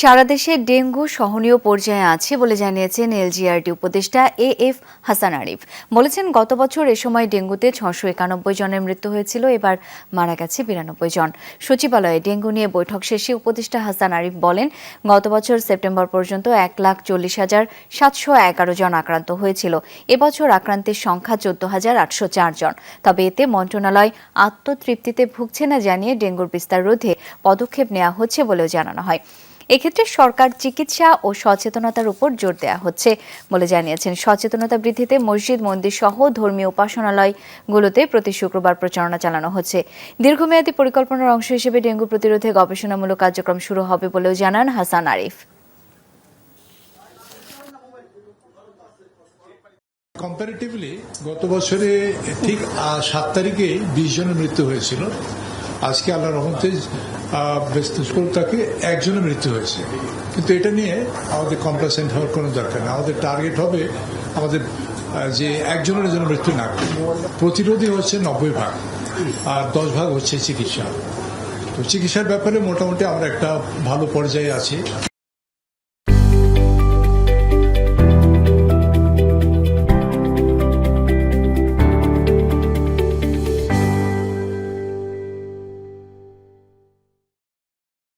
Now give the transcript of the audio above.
সারা দেশে ডেঙ্গু সহনীয় পর্যায়ে আছে বলে জানিয়েছেন এলজিআরডি উপদেষ্টা এ এফ হাসান আরিফ। বলেছেন, গত বছর এ সময় ডেঙ্গুতে ছশো একানব্বই জনের মৃত্যু হয়েছিল, এবার মারা গেছে বিরানব্বই জন। সচিবালয়ে ডেঙ্গু নিয়ে বৈঠক শেষে উপদেষ্টা হাসান আরিফ বলেন, গত বছর সেপ্টেম্বর পর্যন্ত এক লাখ চল্লিশ হাজার সাতশো এগারো জন আক্রান্ত হয়েছিল। এবছর আক্রান্তের সংখ্যা চোদ্দ হাজার আটশো চার জন। তবে এতে মন্ত্রণালয় আত্মতৃপ্তিতে ভুগছে না জানিয়ে ডেঙ্গুর বিস্তার রোধে পদক্ষেপ নেওয়া হচ্ছে বলেও জানানো হয়। এক্ষেত্রে সরকার চিকিৎসা ও সচেতনতার উপর জোর দেওয়া হচ্ছে বলে জানিয়েছেন। সচেতনতা বৃদ্ধিতে মসজিদ, মন্দির সহ ধর্মীয় উপাসনালয়গুলোতে প্রতি শুক্রবার প্রচারণা চালানো হচ্ছে। দীর্ঘমেয়াদী পরিকল্পনার অংশ হিসেবে ডেঙ্গু প্রতিরোধে গবেষণামূলক কার্যক্রম শুরু হবে বলেও জানান হাসান আরিফ। কম্পারেটিভলি গত বছরে ঠিক সাত তারিখে বিশ জনের মৃত্যু হয়েছিল। আজকে আল্লাহ রহমতে তাকে একজনের মৃত্যু হয়েছে। কিন্তু এটা নিয়ে আমাদের কমপ্লেসেন্ট হওয়ার কোনো দরকার নেই। আমাদের টার্গেট হবে আমাদের যে একজনের জন্য মৃত্যু না প্রতিরোধে প্রতিরোধী হচ্ছে নব্বই ভাগ, আর দশ ভাগ হচ্ছে চিকিৎসা। তো চিকিৎসার ব্যাপারে মোটামুটি আমরা একটা ভালো পর্যায়ে আছি।